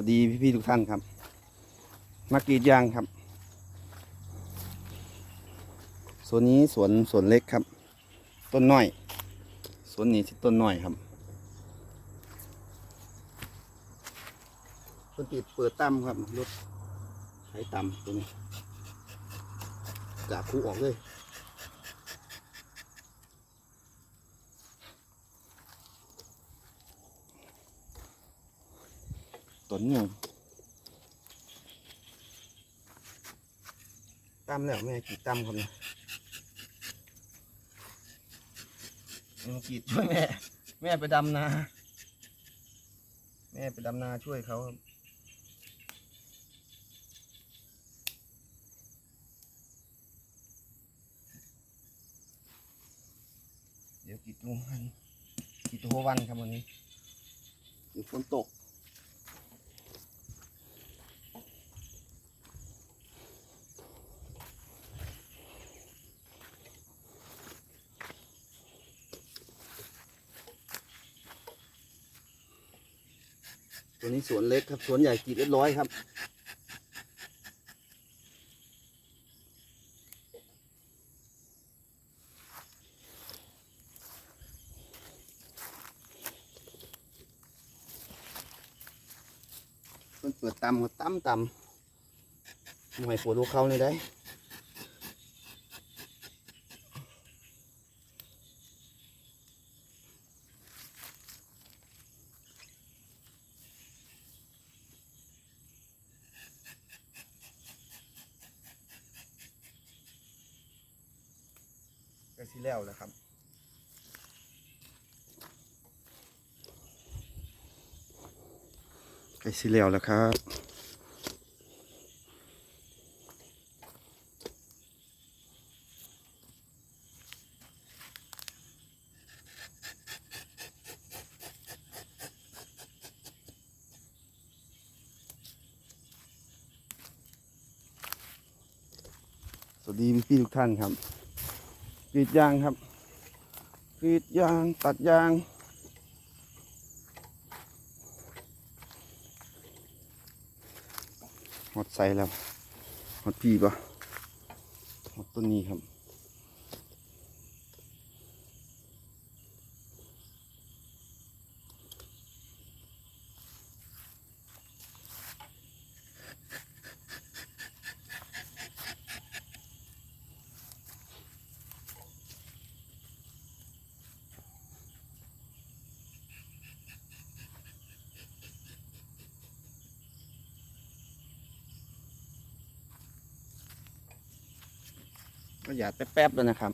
วัสดีพี่ๆทุกท่านครับมากรีดยางครับส่วนนี้สวนสวนเล็กครับ ต้นน้อยสวนนี้ที่ต้นน้อยครับต้นติดเปิดตั้มครับรถไถตั้มตัวนี้จากคูออกเลย ต้นเนี่ยตั้มแล้วแม่กี่ตั้มครับเนี่ยเอากรีดช่วยแม่ แม่ไปดำนา แม่ไปดำนาช่วยเขาครับเดี๋ยวกรีดลุงหันกรีดโฮวันครับวันนี้เดี๋ยวฝนตก ตัวนี้สวนเล็กครับสวนใหญ่กีดเรียบร้อยครับ มันเปิดตำก็ตำตำหน่วยปวดหัวเขาเลยได้ ก็ สิแล้วแหละครับใกล้สิแล้วแล้วครับสวัสดีพี่ๆทุกท่านครับ กรีดยางครับกรีดยางตัดยาง หมดใส่แล้ว หมดพี่ปะหมดต้นนี้ครับ ก็หยาดแป๊บๆแล้วนะครับ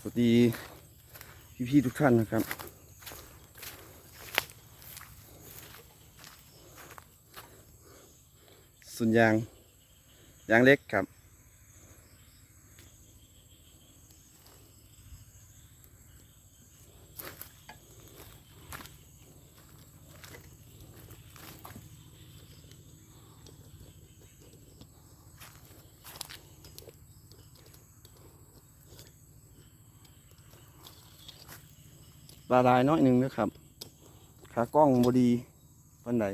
สวัสดีพี่ๆทุกท่านนะครับส่วนยางยางเล็กครับ ละลายน้อยหนึ่งนะครับ ขากล้องบดีปันได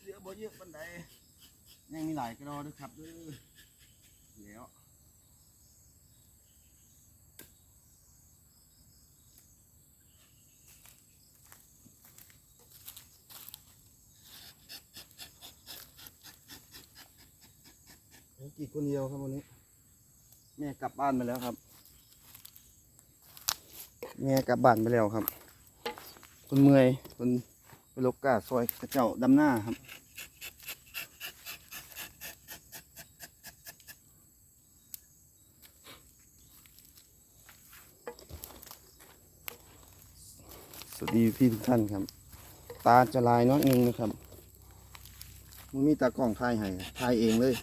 เหลือบ่เยอะปันไดยังมีหลายกระดอด้วยครับเด้อแล้ว ผมกรีดคนเดียวครับวันนี้ แม่กลับบ้านไปแล้วครับ แม่กลับบ้านไปแล้วครับคนเมื่อยคนไปลกกาซอยกระเจ้าดำหน้าครับสวัสดีพี่ทุกท่านครับ ตาจะลายน้อยหนึงนะครับมันมีตากล้องถ่ายให้ถ่ายเองเลย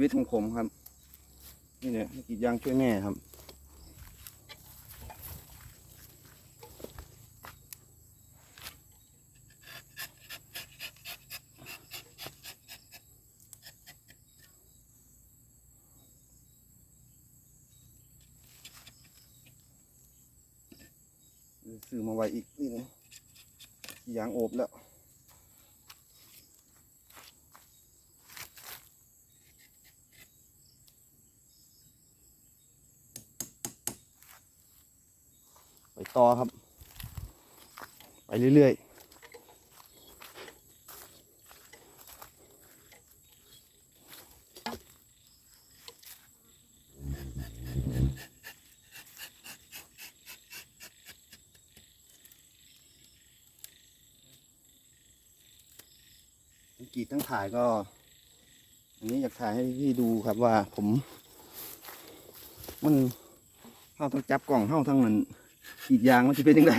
วิตของผมครับ นี่เนี่ยกีดยางช่วยแม่ครับ ซื้อมาไว้อีกนี่นะยางโอบแล้ว ต่อครับ ไปเรื่อยๆกรีดทั้งถ่ายก็ อันนี้อยากถ่ายให้พี่ดูครับว่าผม มันเข้าต้งจับกล่องเข้าทั้งนั้น กรีดยางมันจะเป็นยังไง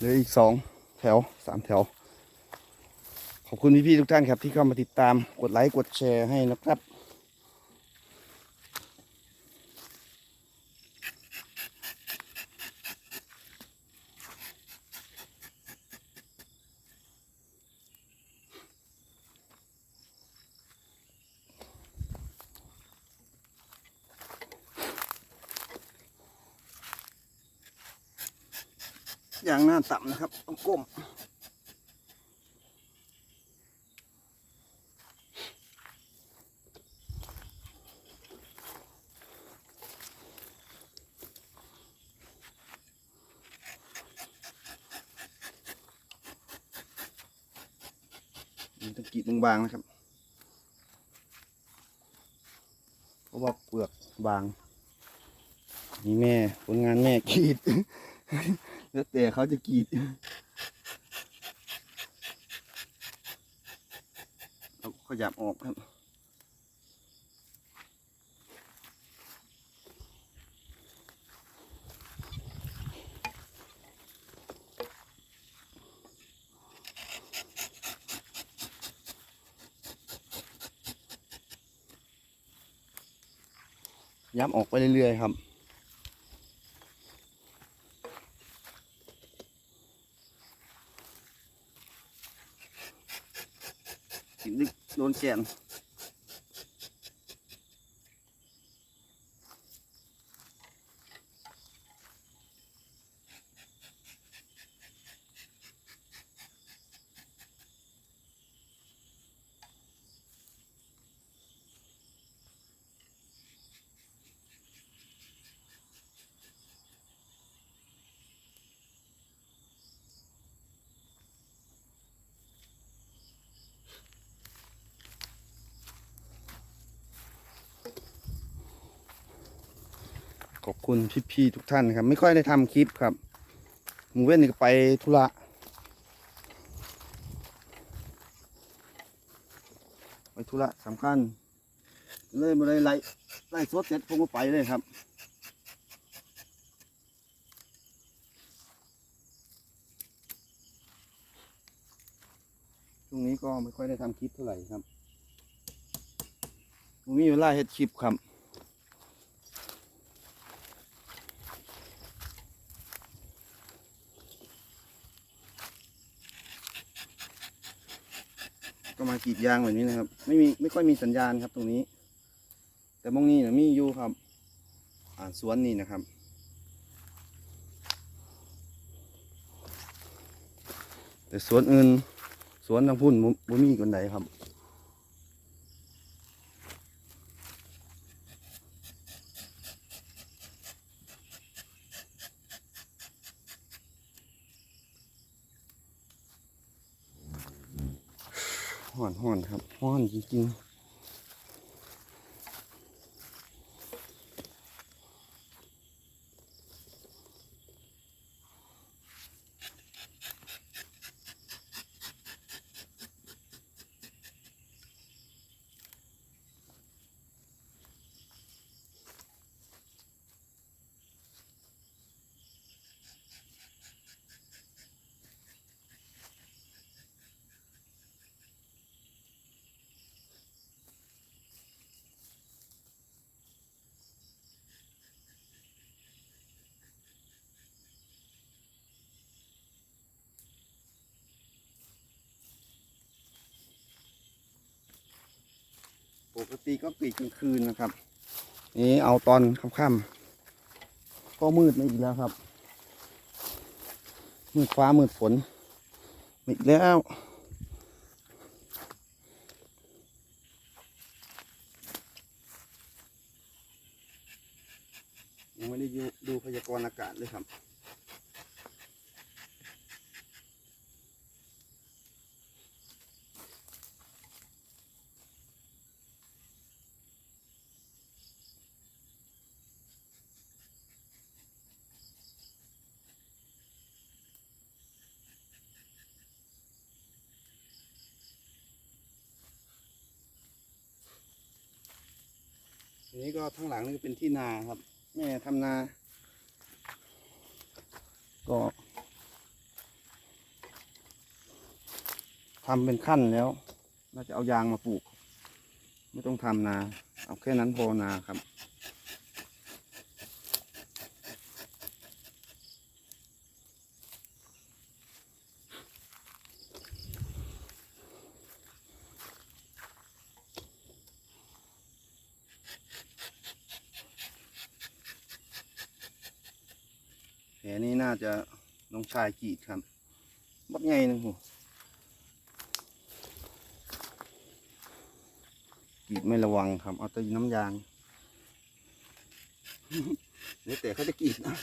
เหลืออีกสองแถวสามแถว ขอบคุณพี่ๆทุกท่านครับที่เข้ามาติดตามกดไลค์กดแชร์ให้นะครับอย่างหน้าต่ำนะครับต้องก้ม มันต้องกรีดบางๆนะครับ เพราะว่าเปลือกบาง นี่แม่ผลงานแม่กรีด แล้วแต่เขาจะกรีดเอาขยับออกครับ ย้ำออกไปเรื่อยๆครับสิลึกโดนแกน ขอบคุณพี่ๆทุกท่านครับ ไม่ค่อยได้ทำคลิปครับมูเว้นนี่ก็ไปธุระไปธุระสำคัญ เลยมาเลยไล่ไล่สดเสร็จผมก็ไปเลยครับช่วงนี้ก็ไม่ค่อยได้ทำคลิปเท่าไหร่ครับผมมีเวลาเฮ็ดคลิปครับ ก็มาก รีดยางแบบนี้นะครับ ไม่มีไม่ค่อยมีสัญญาณครับตรงนี้ แต่มองนี้นะมีอยู่ครับ อ่าสวนนี่นะครับ แต่สวนอื่นสวนทางพุ่นบ่มีคนไหนครับ ห่อนห่อนครับห่อนจริง ปกติก็กรีดกลางคืนนะครับ นี่เอาตอนค่ำๆก็มืดมาอีกแล้วครับ มืดฟ้ามืดฝนมอีกแล้วยังไม่ได้ดูพยากรณ์อากาศเลยครับ ทีนี้ก็ทั้งหลังนี่เป็นที่นาครับ แม่ทำนา ก็ทำเป็นขั้นแล้วเราจะเอายางมาปลูก ไม่ต้องทำนา เอาแค่นั้นพอนาครับ นี้น่าจะน้องชายกีดครับบักไงนึงหูกีดไม่ระวังครับ เอาแต่น้ำยางเดี๋ยวแต่เขาจะกีดนะ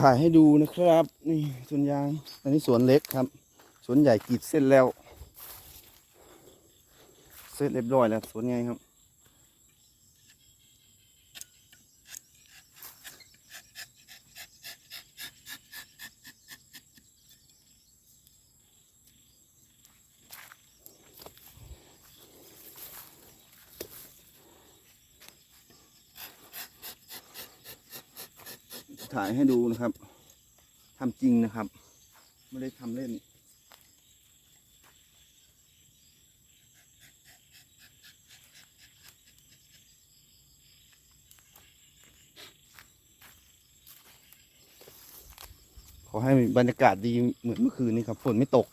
ถ่ายให้ดูนะครับ นี่สวนยาง อันนี้สวนเล็กครับ สวนใหญ่กรีดเส้นแล้ว เสร็จเรียบร้อยแล้วสวนไงครับ ถ่ายให้ดูนะครับทำจริงนะครับ ไม่ได้ทำเล่นขอให้บรรยากาศดีเหมือนเมื่อคืนนี้ครับฝนไม่ตก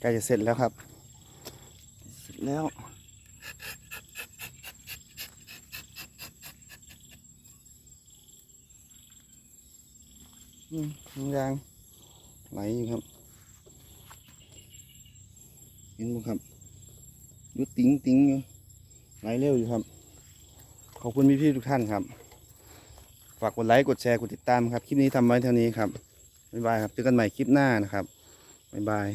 ใกล้จะเสร็จแล้วครับ เสร็จแล้วอืมยางไหลอยู่ครับ เห็นไหมครับยุดติ้งติ้งอยู่ไหลเร็วอยู่ครับ ขอบคุณพี่ๆทุกท่านครับ ฝากกดไลค์กดแชร์กดติดตามครับ คลิปนี้ทำไว้เท่านี้ครับ บ๊ายบายครับ เจอกันใหม่คลิปหน้านะครับ บ๊ายบาย